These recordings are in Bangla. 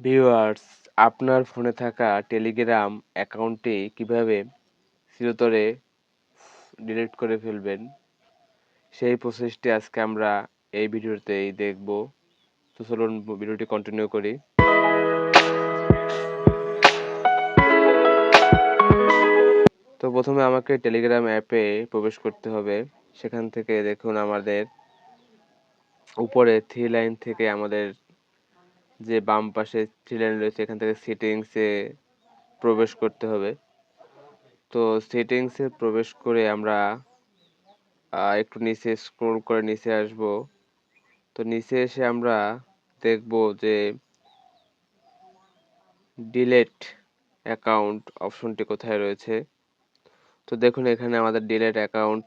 ভিউয়ার্স আপনার ফোনে থাকা টেলিগ্রাম অ্যাকাউন্টটি কীভাবে চিরতরে ডিলিট করে ফেলবেন? সেই প্রসেসটি আজকে আমরা এই ভিডিওতেই দেখব। তো চলুন ভিডিওটি কন্টিনিউ করি। তো প্রথমে আমাকে টেলিগ্রাম অ্যাপে প্রবেশ করতে হবে। সেখান থেকে দেখুন আমাদের উপরে থ্রি লাইন থেকে আমাদের যে বাম পাশে থ্রি রয়েছে, এখান থেকে সেটিংসে প্রবেশ করতে হবে। তো সেটিংসে প্রবেশ করে আমরা একটু নিচে স্ক্রোল করে নিচে আসব। তো নিচে এসে আমরা দেখব যে ডিলেট অ্যাকাউন্ট অপশনটি কোথায় রয়েছে। তো দেখুন, এখানে আমাদের ডিলেট অ্যাকাউন্ট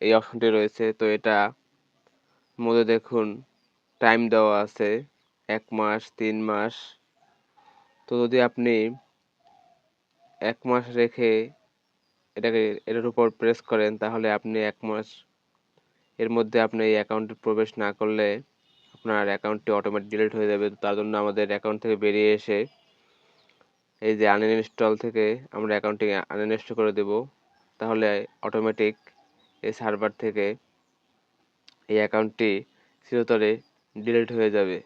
এই অপশনটি রয়েছে। তো এটা মধ্যে দেখুন টাইম দেওয়া আছে। এক মাস, তিন মাস। তো যদি আপনি এক মাস রেখে এটাকে, এটার উপর প্রেস করেন, তাহলে আপনি এক মাস এর মধ্যে আপনি এই অ্যাকাউন্টে প্রবেশ না করলে আপনার অ্যাকাউন্টটি অটোমেটিক ডিলিট হয়ে যাবে। তার জন্য আমাদের অ্যাকাউন্ট থেকে বেরিয়ে এসে এই যে আনইনস্টল থেকে আমরা অ্যাকাউন্টটি আনইনস্টল করে দেব। তাহলে অটোমেটিক এই সার্ভার থেকে এই অ্যাকাউন্টটি চিরতরে ডিলিট হয়ে যাবে।